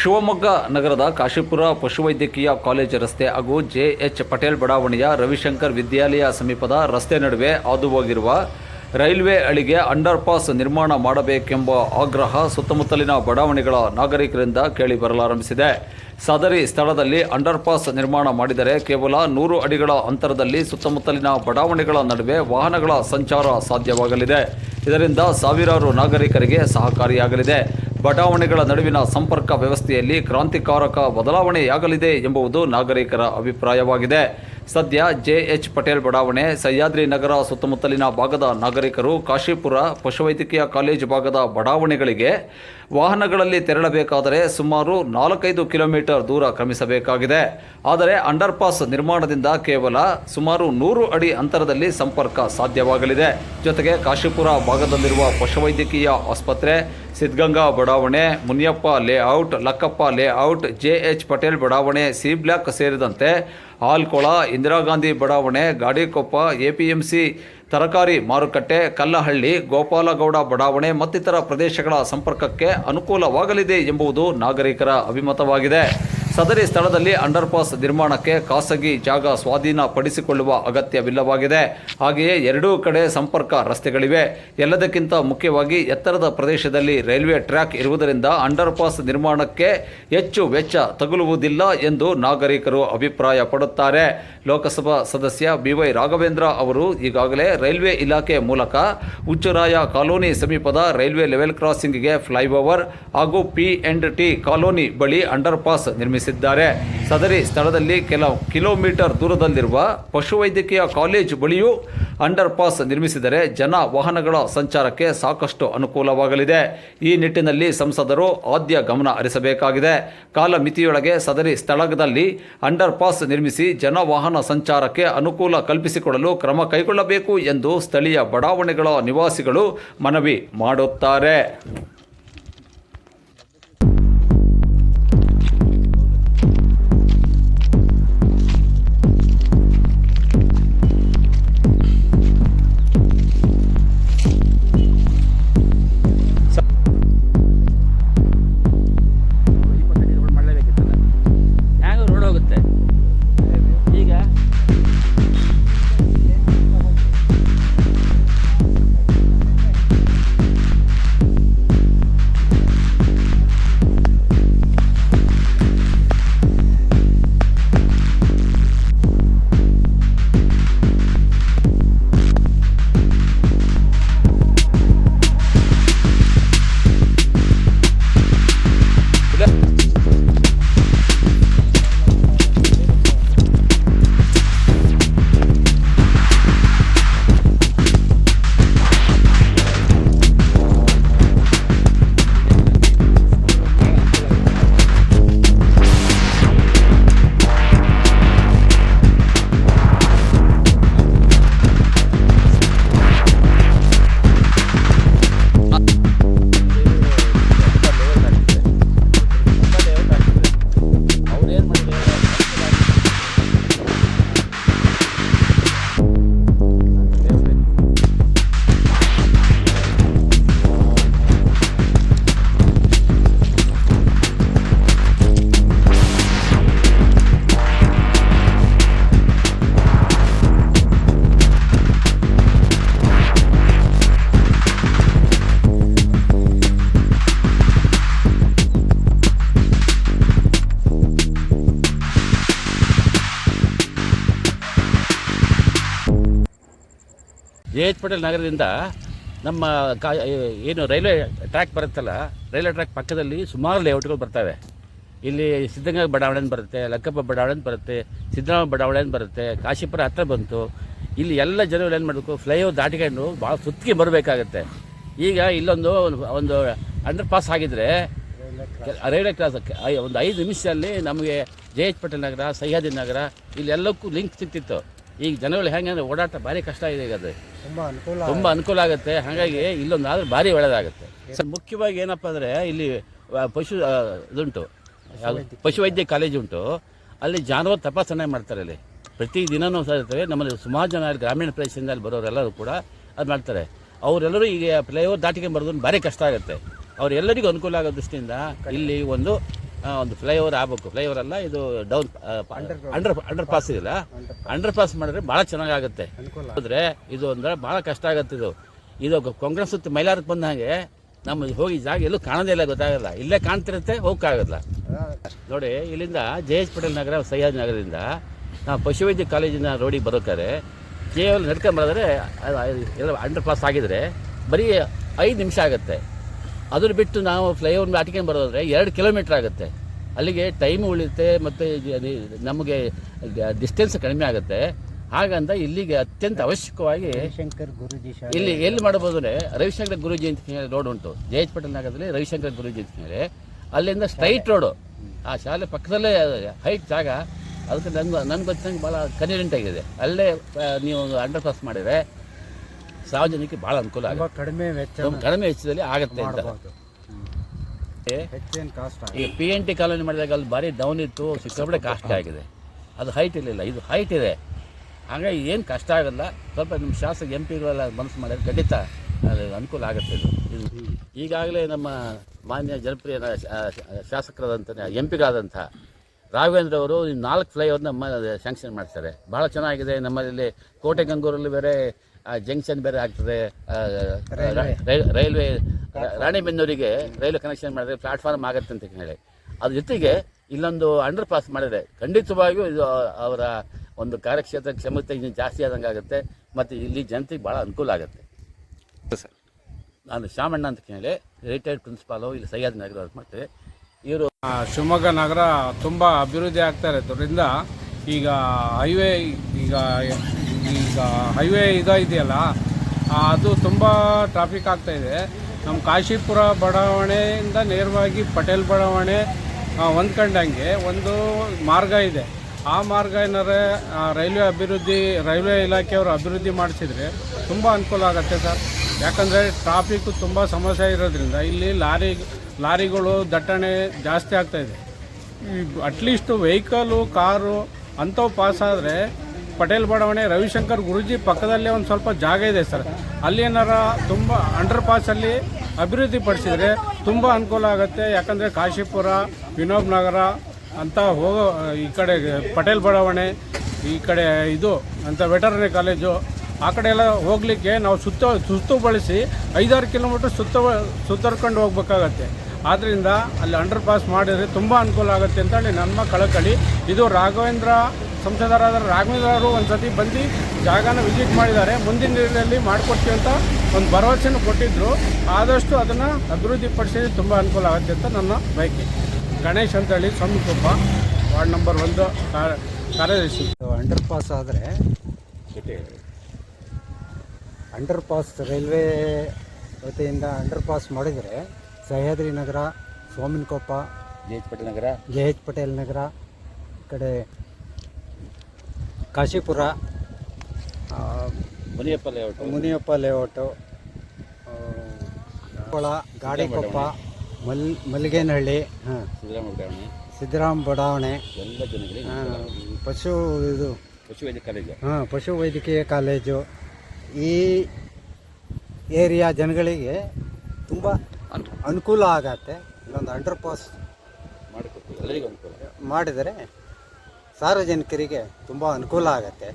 ಶಿವಮೊಗ್ಗ ನಗರದ ಕಾಶಿಪುರ ಪಶುವೈದ್ಯಕೀಯ ಕಾಲೇಜ್ ರಸ್ತೆ ಹಾಗೂ ಜೆ ಎಚ್ ಪಟೇಲ್ ಬಡಾವಣೆಯ ರವಿಶಂಕರ್ ವಿದ್ಯಾಲಯ ಸಮೀಪದ ರಸ್ತೆ ನಡುವೆ ಹಾದು ಹೋಗಿರುವ ರೈಲ್ವೆ ಹಳಿಗೆ ಅಂಡರ್ ಪಾಸ್ ನಿರ್ಮಾಣ ಮಾಡಬೇಕೆಂಬ ಆಗ್ರಹ ಸುತ್ತಮುತ್ತಲಿನ ಬಡಾವಣೆಗಳ ನಾಗರಿಕರಿಂದ ಕೇಳಿ ಬರಲಾರಂಭಿಸಿದೆ. ಸದರಿ ಸ್ಥಳದಲ್ಲಿ ಅಂಡರ್ಪಾಸ್ ನಿರ್ಮಾಣ ಮಾಡಿದರೆ ಕೇವಲ ನೂರು ಅಡಿಗಳ ಅಂತರದಲ್ಲಿ ಸುತ್ತಮುತ್ತಲಿನ ಬಡಾವಣೆಗಳ ನಡುವೆ ವಾಹನಗಳ ಸಂಚಾರ ಸಾಧ್ಯವಾಗಲಿದೆ. ಇದರಿಂದ ಸಾವಿರಾರು ನಾಗರಿಕರಿಗೆ ಸಹಕಾರಿಯಾಗಲಿದೆ. ಬಡಾವಣೆಗಳ ನಡುವಿನ ಸಂಪರ್ಕ ವ್ಯವಸ್ಥೆಯಲ್ಲಿ ಕ್ರಾಂತಿಕಾರಕ ಬದಲಾವಣೆಯಾಗಲಿದೆ ಎಂಬುದು ನಾಗರಿಕರ ಅಭಿಪ್ರಾಯವಾಗಿದೆ. ಸದ್ಯ ಜೆ ಎಚ್ ಪಟೇಲ್ ಬಡಾವಣೆ, ಸಹ್ಯಾದ್ರಿ ನಗರ ಸುತ್ತಮುತ್ತಲಿನ ಭಾಗದ ನಾಗರಿಕರು ಕಾಶಿಪುರ ಪಶುವೈದ್ಯಕೀಯ ಕಾಲೇಜು ಭಾಗದ ಬಡಾವಣೆಗಳಿಗೆ ವಾಹನಗಳಲ್ಲಿ ತೆರಳಬೇಕಾದರೆ ಸುಮಾರು ನಾಲ್ಕೈದು ಕಿಲೋಮೀಟರ್ ದೂರ ಕ್ರಮಿಸಬೇಕಾಗಿದೆ. ಆದರೆ ಅಂಡರ್ಪಾಸ್ ನಿರ್ಮಾಣದಿಂದ ಕೇವಲ ಸುಮಾರು ನೂರು ಅಡಿ ಅಂತರದಲ್ಲಿ ಸಂಪರ್ಕ ಸಾಧ್ಯವಾಗಲಿದೆ. ಜೊತೆಗೆ ಕಾಶಿಪುರ ಭಾಗದಲ್ಲಿರುವ ಪಶುವೈದ್ಯಕೀಯ ಆಸ್ಪತ್ರೆ ಸಿದ್ಧಗಂಗಾ ಬಡಾವಣೆ, Muniyappa layout Lakkappa layout J H Patel ಬಡಾವಣೆ, ಸಿ ಬ್ಲಾಕ್ ಸೇರಿದಂತೆ ಆಲ್ಕೊಳ ಇಂದಿರಾ ಗಾಂಧಿ ಬಡಾವಣೆ, ಗಾಡಿಕೊಪ್ಪ ಎಪಿಎಂಸಿ ತರಕಾರಿ ಮಾರುಕಟ್ಟೆ, ಕಲ್ಲಹಳ್ಳಿ, ಗೋಪಾಲಗೌಡ ಬಡಾವಣೆ ಮತ್ತಿತರ ಪ್ರದೇಶಗಳ ಸಂಪರ್ಕಕ್ಕೆ ಅನುಕೂಲವಾಗಲಿದೆ ಎಂಬುದು ನಾಗರಿಕರ ಅಭಿಮತವಾಗಿದೆ. ಸದರಿ ಸ್ಥಳದಲ್ಲಿ ಅಂಡರ್ಪಾಸ್ ನಿರ್ಮಾಣಕ್ಕೆ ಖಾಸಗಿ ಜಾಗ ಸ್ವಾಧೀನಪಡಿಸಿಕೊಳ್ಳುವ ಅಗತ್ಯವಿಲ್ಲವಾಗಿದೆ. ಹಾಗೆಯೇ ಎರಡೂ ಕಡೆ ಸಂಪರ್ಕ ರಸ್ತೆಗಳಿವೆ. ಎಲ್ಲದಕ್ಕಿಂತ ಮುಖ್ಯವಾಗಿ ಎತ್ತರದ ಪ್ರದೇಶದಲ್ಲಿ ರೈಲ್ವೆ ಟ್ರ್ಯಾಕ್ ಇರುವುದರಿಂದ ಅಂಡರ್ಪಾಸ್ ನಿರ್ಮಾಣಕ್ಕೆ ಹೆಚ್ಚು ವೆಚ್ಚ ತಗುಲುವುದಿಲ್ಲ ಎಂದು ನಾಗರಿಕರು ಅಭಿಪ್ರಾಯ ಪಡುತ್ತಾರೆ ಲೋಕಸಭಾ ಸದಸ್ಯ ಬಿವೈ ರಾಘವೇಂದ್ರ ಅವರು ಈಗಾಗಲೇ ರೈಲ್ವೆ ಇಲಾಖೆ ಮೂಲಕ ಹುಚ್ಚುರಾಯ ಕಾಲೋನಿ ಸಮೀಪದ ರೈಲ್ವೆ ಲೆವೆಲ್ ಕ್ರಾಸಿಂಗ್ಗೆ ಫ್ಲೈಓವರ್ ಹಾಗೂ ಪಿ ಎಂಡ್ ಟಿ ಕಾಲೋನಿ ಬಳಿ ಅಂಡರ್ ಪಾಸ್ ನಿರ್ಮಿಸಿದ್ದಾರೆ ಸದರಿ ಸ್ಥಳದಲ್ಲಿ ಕೆಲ ಕಿಲೋಮೀಟರ್ ದೂರದಲ್ಲಿರುವ ಪಶುವೈದ್ಯಕೀಯ ಕಾಲೇಜು ಬಳಿಯೂ ಅಂಡರ್ ಪಾಸ್ ನಿರ್ಮಿಸಿದರೆ ಜನ ವಾಹನಗಳ ಸಂಚಾರಕ್ಕೆ ಸಾಕಷ್ಟು ಅನುಕೂಲವಾಗಲಿದೆ. ಈ ನಿಟ್ಟಿನಲ್ಲಿ ಸಂಸದರು ಆದ್ಯ ಗಮನ ಹರಿಸಬೇಕಾಗಿದೆ. ಕಾಲಮಿತಿಯೊಳಗೆ ಸದರಿ ಸ್ಥಳದಲ್ಲಿ ಅಂಡರ್ ಪಾಸ್ ನಿರ್ಮಿಸಿ ಜನ ವಾಹನ ಸಂಚಾರಕ್ಕೆ ಅನುಕೂಲ ಕಲ್ಪಿಸಿಕೊಡಲು ಕ್ರಮ ಕೈಗೊಳ್ಳಬೇಕು ಎಂದು ಸ್ಥಳೀಯ ಬಡಾವಣೆಗಳ ನಿವಾಸಿಗಳು ಮನವಿ ಮಾಡುತ್ತಾರೆ. ಎಚ್ ಪಟೇಲ್ ನಗರದಿಂದ ನಮ್ಮ ಕಾ ಏನು ರೈಲ್ವೆ ಟ್ರ್ಯಾಕ್ ಬರುತ್ತಲ್ಲ, ರೈಲ್ವೆ ಟ್ರ್ಯಾಕ್ ಪಕ್ಕದಲ್ಲಿ ಸುಮಾರು ಲೇಔಟ್ಗಳು ಬರ್ತವೆ. ಇಲ್ಲಿ ಸಿದ್ಧಗಂಗಾ ಬಡಾವಣೆ ಬರುತ್ತೆ, ಲಕ್ಕಪ್ಪ ಬಡಾವಣೆ ಬರುತ್ತೆ ಸಿದ್ದರಾಮ ಬಡಾವಣೆ ಅಂತ ಬರುತ್ತೆ, ಕಾಶಿಪುರ ಹತ್ರ ಬಂತು. ಇಲ್ಲಿ ಎಲ್ಲ ಜನಗಳು ಏನು ಮಾಡಬೇಕು, ಫ್ಲೈಓವರ್ ದಾಟಿಕೊಂಡು ಭಾಳ ಸುತ್ತಿಗೆ ಬರಬೇಕಾಗತ್ತೆ. ಈಗ ಇಲ್ಲೊಂದು ಒಂದು ಅಂಡರ್ ಪಾಸ್ ಆಗಿದ್ದರೆ ರೈಲ್ವೆ ಕ್ರಾಸ್ ಒಂದು ಐದು ನಿಮಿಷದಲ್ಲಿ ನಮಗೆ ಜೆ ಎಚ್ ಪಟೇಲ್ ನಗರ, ಸಹ್ಯಾದ್ರಿ ನಗರ, ಇಲ್ಲೆಲ್ಲಕ್ಕೂ ಲಿಂಕ್ ಸಿಗ್ತಿತ್ತು. ಈಗ ಜನಗಳು ಹೆಂಗೆ ಅಂದರೆ ಓಡಾಟ ಭಾರಿ ಕಷ್ಟ ಇದೆ ಈಗ ಅದು. ತುಂಬ ಅನುಕೂಲ ತುಂಬ ಅನುಕೂಲ ಆಗುತ್ತೆ. ಹಾಗಾಗಿ ಇಲ್ಲೊಂದು ಆದ್ರೆ ಭಾರಿ ಒಳ್ಳೆಯದಾಗುತ್ತೆ ಸರ್ ಮುಖ್ಯವಾಗಿ ಏನಪ್ಪ ಅಂದರೆ ಇಲ್ಲಿ ಪಶು ಇದುಂಟು? ಪಶುವೈದ್ಯ ಕಾಲೇಜ್ ಉಂಟು. ಅಲ್ಲಿ ಜಾನುವಾರು ತಪಾಸಣೆ ಮಾಡ್ತಾರೆ ಅಲ್ಲಿ. ಪ್ರತಿ ದಿನನೂ ಸಹ ಇರ್ತವೆ. ನಮ್ಮಲ್ಲಿ ಸುಮಾರು ಜನ ಗ್ರಾಮೀಣ ಪ್ರದೇಶದಿಂದ ಅಲ್ಲಿ ಬರೋರೆಲ್ಲರೂ ಕೂಡ ಅದು ಮಾಡ್ತಾರೆ. ಅವರೆಲ್ಲರೂ ಈಗ ಫ್ಲೈಓವರ್ ದಾಟಿಕೊಂಡು ಬರೋದು ಭಾರಿ ಕಷ್ಟ ಆಗುತ್ತೆ. ಅವರೆಲ್ಲರಿಗೂ ಅನುಕೂಲ ಆಗೋ ದೃಷ್ಟಿಯಿಂದ ಇಲ್ಲಿ ಒಂದು ಒಂದು ಫ್ಲೈಓವರ್ ಆಗಬೇಕು. ಫ್ಲೈಓವರ್ ಅಲ್ಲ ಇದು ಡೌನ್ ಅಂಡರ್ ಅಂಡರ್ ಪಾಸ್ ಇದೆಯಲ್ಲ? ಅಂಡರ್ ಪಾಸ್ ಮಾಡಿದ್ರೆ ಭಾಳ ಚೆನ್ನಾಗಾಗುತ್ತೆ. ಆದರೆ ಇದು ಅಂದರೆ ಭಾಳ ಕಷ್ಟ ಆಗುತ್ತೆ ಇದು. ಇದು ಕಾಂಗ್ರೆಸ್ ಸುತ್ತ ಮೈಲಾರಕ್ಕೆ ಬಂದ ಹಾಗೆ ನಮ್ಮ ಹೋಗಿ ಜಾಗ ಎಲ್ಲೂ ಕಾಣೋದೇ ಇಲ್ಲ ಗೊತ್ತಾಗಲ್ಲ. ಇಲ್ಲೇ ಕಾಣ್ತಿರುತ್ತೆ ಹೋಗಕ್ಕಾಗಲ್ಲ ನೋಡಿ ಇಲ್ಲಿಂದ ಜೆ ಎಚ್ ಪಟೇಲ್ ನಗರ ಸಹ್ಯಾದ್ ನಗರದಿಂದ ನಾವು ಪಶುವೈದ್ಯ ಕಾಲೇಜಿನ ರೋಡಿಗೆ ಬರೋಕ್ಕಾರೆ ಕೇವಲ ನಡ್ಕೊಂಬರೋದ್ರೆ ಎಲ್ಲ ಅಂಡರ್ ಪಾಸ್ ಆಗಿದ್ರೆ ಬರೀ ಐದು ನಿಮಿಷ ಆಗುತ್ತೆ. ಅದ್ರ ಬಿಟ್ಟು ನಾವು ಫ್ಲೈಓವರ್ ಆಟಿಕೊಂಡು ಬರೋದ್ರೆ ಎರಡು ಕಿಲೋಮೀಟ್ರ್ ಆಗುತ್ತೆ. ಅಲ್ಲಿಗೆ ಟೈಮ್ ಉಳಿಯುತ್ತೆ ಮತ್ತು ನಮಗೆ ಡಿಸ್ಟೆನ್ಸ್ ಕಡಿಮೆ ಆಗುತ್ತೆ. ಹಾಗಂತ ಇಲ್ಲಿಗೆ ಅತ್ಯಂತ ಅವಶ್ಯಕವಾಗಿ ಶಂಕರ್ ಗುರುಜಿ ಇಲ್ಲಿ ಎಲ್ಲಿ ಮಾಡಬಹುದು ಅಂದರೆ ರವಿಶಂಕರ್ ಗುರುಜಿ ಅಂತ ಹೇಳಿ ರೋಡ್ ಉಂಟು. ಜೆ ಎಚ್ ಪಟೇಲ್ ನಗರದಲ್ಲಿ ರವಿಶಂಕರ್ ಗುರುಜಿ ಅಂತ ಹೇಳಿ ಅಲ್ಲಿಂದ ಸ್ಟ್ರೈಟ್ ರೋಡು ಆ ಶಾಲೆ ಪಕ್ಕದಲ್ಲೇ ಹೈಟ್ ಜಾಗ. ಅದಕ್ಕೆ ನನ್ಗೆ ನನ್ಗೆ ಗೊತ್ತಂಗೆ ಭಾಳ ಕನ್ವೀನಿಯಂಟ್ ಆಗಿದೆ. ಅಲ್ಲೇ ನೀವು ಅಂಡರ್ ಪಾಸ್ ಮಾಡಿದರೆ ಸಾರ್ವಜನಿಕ ಭಾಳ ಅನುಕೂಲ ತುಂಬಾ ಆಗುತ್ತೆ ಕಡಿಮೆ ವೆಚ್ಚ ತುಂಬ ಕಡಿಮೆ ವೆಚ್ಚದಲ್ಲಿ ಆಗುತ್ತೆ ಅಂತ. ಏ ಹೆಚ್ಚೇನು ಕಾಸ್ಟ್ ಈ ಪಿ ಎನ್ ಟಿ ಕಾಲೋನಿ ಮಾಡಿದಾಗ ಅಲ್ಲಿ ಭಾರಿ ಡೌನ್ ಇತ್ತು ಸಿಕ್ಕಾಪಟ್ಟೆ ಕಾಸ್ಟ್ ಆಗಿದೆ. ಅದು ಹೈಟ್ ಇರಲಿಲ್ಲ. ಇದು ಹೈಟ್ ಇದೆ. ಹಾಗಾಗಿ ಏನು ಕಷ್ಟ ಆಗಲ್ಲ. ಸ್ವಲ್ಪ ನಿಮ್ಮ ಶಾಸಕ ಎಂ ಪಿಗಳೆಲ್ಲ ಮನಸ್ಸು ಮಾಡಿದ್ರೆ ಖಂಡಿತ ಅದು ಅನುಕೂಲ ಆಗುತ್ತೆ ಇದು. ಇದು ಈಗಾಗಲೇ ನಮ್ಮ ಮಾನ್ಯ ಜನಪ್ರಿಯ ಶಾಸಕರಾದಂಥ ಎಂ ಪಿಗಳಾದಂಥ ರಾಘವೇಂದ್ರ ಅವರು ನಾಲ್ಕು ಫ್ಲೈಓವರ್ನ ನಮ್ಮ ಸ್ಯಾಂಕ್ಷನ್ ಮಾಡ್ತಾರೆ. ಭಾಳ ಚೆನ್ನಾಗಿದೆ. ನಮ್ಮಲ್ಲಿ ಕೋಟೆ ಗಂಗೂರಲ್ಲಿ ಬೇರೆ ಜಂಕ್ಷನ್ ಬೇರೆ ಆಗ್ತದೆ ರೈಲ್ವೆ. ರಾಣಿಬೆನ್ನೂರಿಗೆ ರೈಲ್ವೆ ಕನೆಕ್ಷನ್ ಮಾಡಿದ್ರೆ ಪ್ಲಾಟ್ಫಾರ್ಮ್ ಆಗುತ್ತೆ ಅಂತ ಹೇಳಿ. ಅದ್ರ ಜೊತೆಗೆ ಇಲ್ಲೊಂದು ಅಂಡರ್ ಪಾಸ್ ಮಾಡಿದ್ರೆ ಖಂಡಿತವಾಗಿಯೂ ಇದು ಅವರ ಒಂದು ಕಾರ್ಯಕ್ಷೇತ್ರ ಕ್ಷಮತೆ ಇನ್ನೂ ಜಾಸ್ತಿ ಆದಂಗೆ ಆಗುತ್ತೆ ಮತ್ತು ಇಲ್ಲಿ ಜನತೆಗೆ ಭಾಳ ಅನುಕೂಲ ಆಗುತ್ತೆ. ಸರ್. ನಾನು ಶಾಮಣ್ಣ ಅಂತ ಹೇಳಿ ರಿಟೈರ್ಡ್ ಪ್ರಿನ್ಸಿಪಾಲು ಇಲ್ಲಿ ಸಹ್ಯಾದ್ ನಗರ ವರ್ಕ್ ಮಾಡ್ತೇವೆ ಇವರು ಶಿವಮೊಗ್ಗ ನಗರ ತುಂಬ ಅಭಿವೃದ್ಧಿ ಆಗ್ತಾ ಇರೋದ್ರಿಂದ ಈಗ ಹೈವೇ ಈಗ ಈಗ ಹೈವೇ ಇದು ಇದೆಯಲ್ಲ ಅದು ತುಂಬ ಟ್ರಾಫಿಕ್ ಆಗ್ತಾ ಇದೆ. ನಮ್ಮ ಕಾಶಿಪುರ ಬಡಾವಣೆಯಿಂದ ನೇರವಾಗಿ ಪಟೇಲ್ ಬಡಾವಣೆ ಹೊಂದ್ಕೊಂಡಂಗೆ ಒಂದು ಮಾರ್ಗ ಇದೆ. ಆ ಮಾರ್ಗ ಏನಾರೆ ರೈಲ್ವೆ ಅಭಿವೃದ್ಧಿ, ರೈಲ್ವೆ ಇಲಾಖೆಯವರು ಅಭಿವೃದ್ಧಿ ಮಾಡಿಸಿದ್ರೆ ತುಂಬ ಅನುಕೂಲ ಆಗುತ್ತೆ ಸರ್. ಯಾಕಂದರೆ ಟ್ರಾಫಿಕ್ಕು ತುಂಬ ಸಮಸ್ಯೆ ಇರೋದ್ರಿಂದ ಇಲ್ಲಿ ಲಾರಿ, ಲಾರಿಗಳು ದಟ್ಟಣೆ ಜಾಸ್ತಿ ಆಗ್ತಾ ಇದೆ. ಅಟ್ಲೀಸ್ಟ್ ವೆಹಿಕಲು ಕಾರು ಅಂಥವು ಪಾಸ್ ಆದರೆ ಪಟೇಲ್ ಬಡಾವಣೆ ರವಿಶಂಕರ್ ಗುರುಜಿ ಪಕ್ಕದಲ್ಲೇ ಒಂದು ಸ್ವಲ್ಪ ಜಾಗ ಇದೆ ಸರ್. ಅಲ್ಲಿ ಏನಾರ ತುಂಬ ಅಂಡರ್ ಪಾಸಲ್ಲಿ ಅಭಿವೃದ್ಧಿ ಪಡಿಸಿದರೆ ತುಂಬ ಅನುಕೂಲ ಆಗುತ್ತೆ. ಯಾಕಂದರೆ ಕಾಶಿಪುರ, ವಿನೋಬ್ ನಗರ ಅಂತ ಹೋಗೋ, ಈ ಕಡೆ ಪಟೇಲ್ ಬಡಾವಣೆ, ಈ ಕಡೆ ಇದು ಅಂತ ವೆಟರ್ನರಿ ಕಾಲೇಜು, ಆ ಕಡೆ ಎಲ್ಲ ಹೋಗಲಿಕ್ಕೆ ನಾವು ಸುತ್ತ, ಸುತ್ತು ಬಳಸಿ ಐದಾರು ಕಿಲೋಮೀಟ್ರ್ ಸುತ್ತ, ಸುತ್ತರ್ಕೊಂಡು ಹೋಗ್ಬೇಕಾಗತ್ತೆ. ಆದ್ದರಿಂದ ಅಲ್ಲಿ ಅಂಡರ್ ಪಾಸ್ ಮಾಡಿದರೆ ತುಂಬ ಅನುಕೂಲ ಆಗುತ್ತೆ ಅಂತೇಳಿ ನಮ್ಮ ಕಳಕಳಿ ಇದು ರಾಘವೇಂದ್ರ ಸಂಸದರಾದ ರಾಘವೇಂದ್ರ ಅವರು ಒಂದು ಸತಿ ಬಂದು ಜಾಗನ ವಿಸಿಟ್ ಮಾಡಿದ್ದಾರೆ. ಮುಂದಿನ ದಿನದಲ್ಲಿ ಮಾಡಿಕೊಡ್ತೀವಿ ಅಂತ ಒಂದು ಭರವಸೆಯನ್ನು ಕೊಟ್ಟಿದ್ದರು ಆದಷ್ಟು ಅದನ್ನು ಅಭಿವೃದ್ಧಿಪಡಿಸಿದ್ರೆ ತುಂಬ ಅನುಕೂಲ ಆಗುತ್ತೆ ಅಂತ ನನ್ನ ಬಯಕೆ. ಗಣೇಶ್ ಅಂತೇಳಿ ಸ್ವಾಮಿಕೊಪ್ಪ ವಾರ್ಡ್ ನಂಬರ್ ಒಂದು ಕಾರ್ಯದರ್ಶಿ. ಅಂಡರ್ ಪಾಸ್ ಆದರೆ ಅಂಡರ್ ಪಾಸ್ ರೈಲ್ವೆ ವತಿಯಿಂದ ಅಂಡರ್ ಪಾಸ್ ಮಾಡಿದರೆ ಸಹ್ಯಾದ್ರಿ ನಗರ ಸೋಮನಕೊಪ್ಪ ಜೆ ಎಚ್ ಪಟೇಲ್ ನಗರ. ಜೆ ಎಚ್ ಪಟೇಲ್ ನಗರ ಈ ಕಡೆ ಕಾಶಿಪುರ ಮುನಿಯಪ್ಪ ಲೇಔಟ್ ಮುನಿಯಪ್ಪ ಲೇಔಟು ಕೊಳ ಗಾಡಿಕೊಪ್ಪ ಮಲ್ ಮಲ್ಲಿಗೇನಹಳ್ಳಿ ಹಾಂ. ಸಿದ್ದರಾಮ ಬಡಾವಣೆ. ಎಲ್ಲ ಜನಗಳಿಗೆ ಪಶು ಇದು ಪಶುವೈದ್ಯ ಕಾಲೇಜು. ಹಾಂ ಪಶು ವೈದ್ಯಕೀಯ ಕಾಲೇಜು. ಈ ಏರಿಯಾ ಜನಗಳಿಗೆ ತುಂಬ ಅನುಕೂಲ ಆಗತ್ತೆ. ಇಲ್ಲೊಂದು ಅಂಡರ್ ಪಾಸ್ ಮಾಡಿಕೊಡ್ತೀವಿ. ಎಲ್ಲರಿಗೂ ಅನುಕೂಲ. ಮಾಡಿದರೆ ಸಾರ್ವಜನಿಕರಿಗೆ ತುಂಬ ಅನುಕೂಲ ಆಗತ್ತೆ.